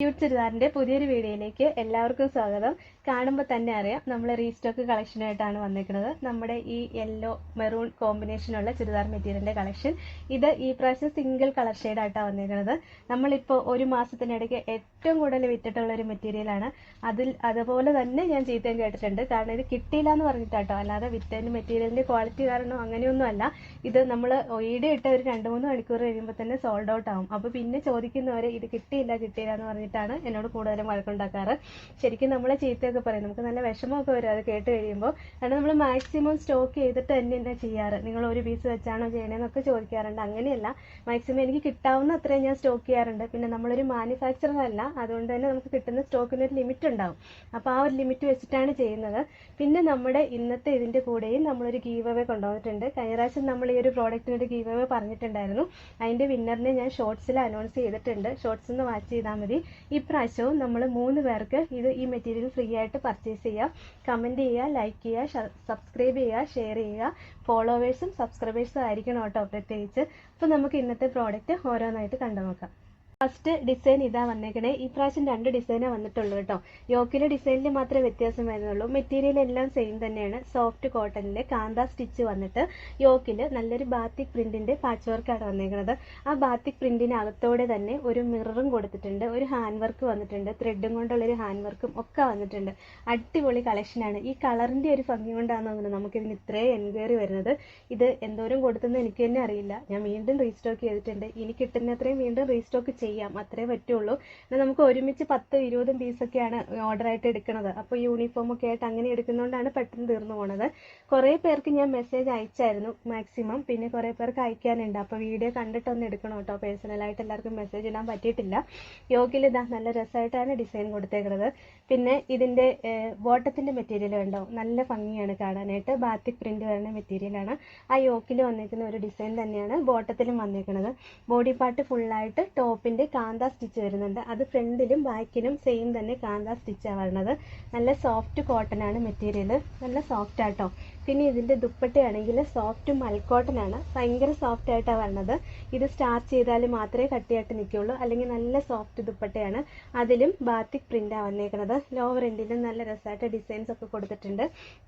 Cute ചുരിദാറിന്റെ പുതിയൊരു വീഡിയോയിലേക്ക് എല്ലാവർക്കും സ്വാഗതം. കാണുമ്പോൾ തന്നെ അറിയാം നമ്മൾ റീസ്റ്റോക്ക് കളക്ഷനായിട്ടാണ് വന്നിരിക്കുന്നത്. നമ്മുടെ ഈ യെല്ലോ മെറൂൺ കോമ്പിനേഷനുള്ള ചുരിദാർ മെറ്റീരിയലിന്റെ കളക്ഷൻ ഇത് ഈ പ്രാവശ്യം സിംഗിൾ കളർ ഷെയ്ഡായിട്ടാണ് വന്നിരിക്കുന്നത്. നമ്മളിപ്പോൾ ഒരു മാസത്തിനിടയ്ക്ക് ഏറ്റവും കൂടുതൽ വിറ്റിട്ടുള്ള ഒരു മെറ്റീരിയലാണ് അതിൽ അതുപോലെ തന്നെ ഞാൻ ചീത്തയും കേട്ടിട്ടുണ്ട്. കാരണം ഇത് കിട്ടിയില്ല എന്ന് പറഞ്ഞിട്ടാട്ടോ. അല്ലാതെ വിറ്റതിന്റെ മെറ്റീരിയലിന്റെ ക്വാളിറ്റി കാരണം അങ്ങനെയൊന്നും അല്ല. ഇത് നമ്മൾ ഈടെ ഇട്ട ഒരു രണ്ട് മൂന്ന് മണിക്കൂർ കഴിയുമ്പോൾ തന്നെ സോൾഡ് ഔട്ട് ആവും. അപ്പോൾ പിന്നെ ചോദിക്കുന്നവരെ ഇത് കിട്ടിയില്ല കിട്ടിയില്ല എന്ന് പറഞ്ഞിട്ടാണ് എന്നോട് കൂടുതലും വഴക്കുണ്ടാക്കാറ്. ശരിക്കും നമ്മളെ ചീത്തയൊക്കെ പറയും. നമുക്ക് നല്ല വിഷമമൊക്കെ വരും അത് കേട്ട് കഴിയുമ്പോൾ. കാരണം നമ്മൾ മാക്സിമം സ്റ്റോക്ക് ചെയ്തിട്ട് തന്നെ എന്താ ചെയ്യാറ്. നിങ്ങൾ ഒരു പീസ് വെച്ചാണോ ചെയ്യണേന്നൊക്കെ ചോദിക്കാറുണ്ട്. അങ്ങനെയല്ല. മാക്സിമം എനിക്ക് കിട്ടാവുന്ന അത്രയും ഞാൻ സ്റ്റോക്ക് ചെയ്യാറുണ്ട്. പിന്നെ നമ്മളൊരു മാനുഫാക്ചറർ അല്ല. അതുകൊണ്ട് തന്നെ നമുക്ക് കിട്ടുന്ന സ്റ്റോക്കിന് ഒരു ലിമിറ്റ് ഉണ്ടാവും. അപ്പോൾ ആ ഒരു ലിമിറ്റ് വെച്ചിട്ടാണ് ചെയ്യുന്നത്. പിന്നെ നമ്മുടെ ഇന്നത്തെ ഇതിന്റെ കൂടെയും നമ്മളൊരു ഗീവ് അവേ കൊണ്ടുവന്നിട്ടുണ്ട്. കഴിഞ്ഞ പ്രാവശ്യം നമ്മൾ ഈ ഒരു പ്രോഡക്റ്റിന് ഒരു ഗീവ് അവേ പറഞ്ഞിട്ടുണ്ടായിരുന്നു. അതിന്റെ വിന്നറിനെ ഞാൻ ഷോർട്സിൽ അനൗൺസ് ചെയ്തിട്ടുണ്ട്. ഷോർട്സ് ഒന്ന് വാച്ച് ചെയ്താൽ മതി. ഇപ്രാവശ്യവും നമ്മൾ മൂന്ന് പേർക്ക് ഇത് ഈ മെറ്റീരിയൽ ഫ്രീ ആയിട്ട് പർച്ചേസ് ചെയ്യുക കമന്റ് ചെയ്യുക ലൈക്ക് ചെയ്യുക സബ്സ്ക്രൈബ് ചെയ്യുക. ഷെയർ ചെയ്യുക ഫോളോവേഴ്സും സബ്സ്ക്രൈബേഴ്സും ആയിരിക്കണം കേട്ടോ പ്രത്യേകിച്ച്. അപ്പോൾ നമുക്ക് ഇന്നത്തെ പ്രോഡക്റ്റ് ഓരോന്നായിട്ട് കണ്ടു നോക്കാം ഫസ്റ്റ് ഡിസൈൻ ഇതാ വന്നേക്കണേ. ഈ പ്രാവശ്യം രണ്ട് ഡിസൈനേ വന്നിട്ടുള്ളൂ കേട്ടോ. യോക്കിലെ ഡിസൈനിൽ മാത്രമേ വ്യത്യാസം വരുന്നുള്ളൂ. മെറ്റീരിയൽ എല്ലാം സെയിം തന്നെയാണ്. സോഫ്റ്റ് കോട്ടണിലെ കാന്ത സ്റ്റിച്ച് വന്നിട്ട് യോക്കിൽ നല്ലൊരു ബാത്തിക് പ്രിന്റിന്റെ പാച്ച് വർക്കാണ് വന്നേക്കുന്നത് ആ ബാത്തിക് പ്രിന്റിന് അകത്തോടെ തന്നെ ഒരു മിററും കൊടുത്തിട്ടുണ്ട്. ഒരു ഹാൻഡ് വർക്ക് വന്നിട്ടുണ്ട്. ത്രെഡും കൊണ്ടുള്ളൊരു ഹാൻഡ് വർക്കും ഒക്കെ വന്നിട്ടുണ്ട്. അടിപൊളി കളക്ഷനാണ് ഈ കളറിന്റെ ഒരു ഭംഗി കൊണ്ടാണ് തോന്നുന്നത് നമുക്കിതിന് ഇത്രയും എൻക്വയറി വരുന്നത്. ഇത് എന്തോരം കൊടുത്തെന്ന് എനിക്ക് തന്നെ അറിയില്ല. ഞാൻ വീണ്ടും റീസ്റ്റോക്ക് ചെയ്തിട്ടുണ്ട്. ഇനി കിട്ടുന്നത്രയും വീണ്ടും റീസ്റ്റോക്ക് ചെയ്യാം അത്രേ പറ്റുള്ളൂ. എന്നാൽ നമുക്ക് ഒരുമിച്ച് പത്ത് ഇരുപതും പീസൊക്കെയാണ് ഓർഡറായിട്ട് എടുക്കുന്നത്. അപ്പോൾ യൂണിഫോം ഒക്കെ ആയിട്ട് അങ്ങനെ എടുക്കുന്നതുകൊണ്ടാണ് പെട്ടെന്ന് തീർന്നു പോണത്. കുറേ പേർക്ക് ഞാൻ മെസ്സേജ് അയച്ചായിരുന്നു മാക്സിമം പിന്നെ കുറേ പേർക്ക് അയക്കാനുണ്ട്. അപ്പോൾ വീഡിയോ കണ്ടിട്ടൊന്ന് എടുക്കണം കേട്ടോ. പേഴ്സണലായിട്ട് എല്ലാവർക്കും മെസ്സേജ് ഇടാൻ പറ്റിയിട്ടില്ല. യോഗയിൽ ഇതാ നല്ല രസമായിട്ടാണ് ഡിസൈൻ കൊടുത്തേക്കുന്നത് പിന്നെ ഇതിന്റെ ബോട്ടത്തിന്റെ മെറ്റീരിയൽ ഉണ്ടോ നല്ല ഭംഗിയാണ് കാണാനായിട്ട്. ബാത്തിക് പ്രിന്റ് വരുന്ന മെറ്റീരിയലാണ് ആ യോക്കിൽ വന്നിരിക്കുന്ന ഒരു ഡിസൈൻ തന്നെയാണ് ബോട്ടത്തിലും വന്നിരിക്കുന്നത് ബോഡി പാർട്ട് ഫുള്ളായിട്ട് ടോപ്പിന്റെ കാന്ത സ്റ്റിച്ച് വരുന്നുണ്ട്. അത് ഫ്രണ്ടിലും ബാക്കിലും സെയിം തന്നെ കാന്ത സ്റ്റിച്ചാണ് വരുന്നത് നല്ല സോഫ്റ്റ് കോട്ടൺ ആണ് മെറ്റീരിയൽ നല്ല സോഫ്റ്റ് ആട്ടോ. പിന്നെ ഇതിന്റെ ദുപ്പട്ടയാണെങ്കിൽ സോഫ്റ്റ് മൽക്കോട്ടൺ ആണ്. ഭയങ്കര സോഫ്റ്റ് ആയിട്ടാണ് വരുന്നത് ഇത് സ്റ്റാർച്ച് ചെയ്താൽ മാത്രമേ കട്ടിയായിട്ട് നിൽക്കുള്ളൂ. അല്ലെങ്കിൽ നല്ല സോഫ്റ്റ് ദുപ്പട്ടയാണ്. അതിലും ബാത്തിക് പ്രിന്റാണ് വന്നേക്കുന്നത് ലോവർ എൻഡിലും നല്ല രസമായിട്ട് ഡിസൈൻസ് ഒക്കെ കൊടുത്തിട്ടുണ്ട്.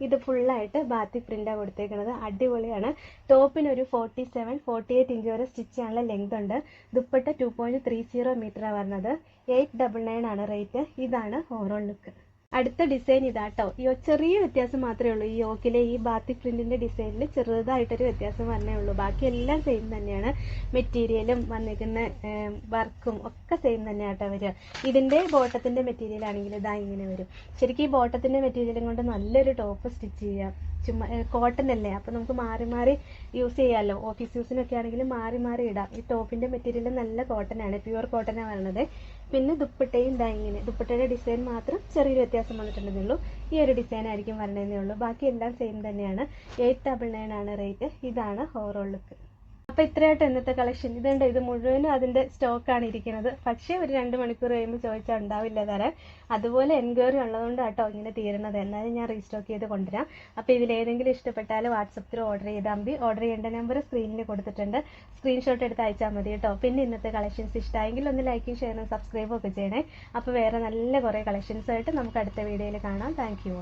ഇത് ഫുള്ളായിട്ട് ബാത്തിക് പ്രിന്റാണ് കൊടുത്തേക്കുന്നത് അടിപൊളിയാണ്. ടോപ്പിന് ഒരു forty seven forty eight inch വരെ സ്റ്റിച്ച് ലെങ്ത് ഉണ്ട്. Dupatta two point three zero മീറ്ററാണ് വരുന്നത് എയ്റ്റ് ഡബിൾ നയൻ ആണ് റേറ്റ് ഇതാണ് ഓവറോൾ ലുക്ക് അടുത്ത ഡിസൈൻ ഇതാട്ടോ. ഈ ചെറിയ വ്യത്യാസം മാത്രമേ ഉള്ളൂ. ഈ യോക്കിലെ ഈ ബാത്തിക് പ്രിന്റിന്റെ ഡിസൈനിൽ ചെറുതായിട്ടൊരു വ്യത്യാസം വന്നേ ഉള്ളൂ. ബാക്കി എല്ലാം സെയിം തന്നെയാണ്. മെറ്റീരിയലും വന്നിരിക്കുന്ന വർക്കും ഒക്കെ സെയിം തന്നെയാട്ടോ വരിക. ഇതിന്റെ ബോട്ടത്തിന്റെ മെറ്റീരിയൽ ആണെങ്കിൽ ഇതാ ഇങ്ങനെ വരും. ശരിക്കും ഈ ബോട്ടത്തിന്റെ മെറ്റീരിയലും കൊണ്ട് നല്ലൊരു ടോപ്പ് സ്റ്റിച്ച് ചെയ്യാം. ചുമ്മാ കോട്ടൺ അല്ലേ? അപ്പൊ നമുക്ക് മാറി മാറി യൂസ് ചെയ്യാമല്ലോ ഓഫീസ് യൂസിനൊക്കെ ആണെങ്കിൽ മാറി മാറി ഇടാം. ഈ ടോപ്പിന്റെ മെറ്റീരിയൽ നല്ല കോട്ടൺ ആണ്. പ്യുവർ കോട്ടനാണ് വരുന്നത് പിന്നെ ദുപ്പട്ടയും ഇതാ ഇങ്ങനെ. ദുപ്പട്ടയുടെ ഡിസൈൻ മാത്രം ചെറിയൊരു വ്യത്യാസം വന്നിട്ടുണ്ടെന്നേ ഉള്ളൂ. ഈ ഒരു ഡിസൈൻ ആയിരിക്കും വരണതേ ഉള്ളൂ. ബാക്കി എല്ലാം സെയിം തന്നെയാണ്. എയ്റ്റ് ഡബിൾ നയൻ ആണ് റേറ്റ് ഇതാണ് ഓവറോൾ ലുക്ക് അപ്പൊ ഇത്രയായിട്ട് ഇന്നത്തെ കളക്ഷൻ ഇതുണ്ട് ഇത് മുഴുവനും അതിന്റെ സ്റ്റോക്കാണ് ഇരിക്കുന്നത്. പക്ഷേ ഒരു രണ്ട് മണിക്കൂർ കഴിയുമ്പോൾ ചോദിച്ചാൽ ഉണ്ടാവില്ല തരാൻ അതുപോലെ എൻക്വയറി ഉള്ളതുകൊണ്ട് കേട്ടോ ഇങ്ങനെ തീരുന്നത്. എന്നാലും ഞാൻ റീസ്റ്റോക്ക് ചെയ്ത് കൊണ്ടുവരാം. അപ്പൊ ഇതിൽ ഏതെങ്കിലും ഇഷ്ടപ്പെട്ടാൽ വാട്സപ്പിൽ ഓർഡർ ചെയ്താൽ മതി ഓർഡർ ചെയ്യേണ്ട നമ്പർ സ്ക്രീനിൽ കൊടുത്തിട്ടുണ്ട്. സ്ക്രീൻഷോട്ട് എടുത്ത് അയച്ചാൽ മതി കേട്ടോ. പിന്നെ ഇന്നത്തെ കളക്ഷൻസ് ഇഷ്ടമായെങ്കിൽ ഒന്ന് ലൈക്കും ഷെയറും സബ്സ്ക്രൈബും ഒക്കെ ചെയ്യണേ. അപ്പോൾ വേറെ നല്ല കുറേ കളക്ഷൻസ് ആയിട്ട് നമുക്ക് അടുത്ത വീഡിയോയിൽ കാണാം. Thank you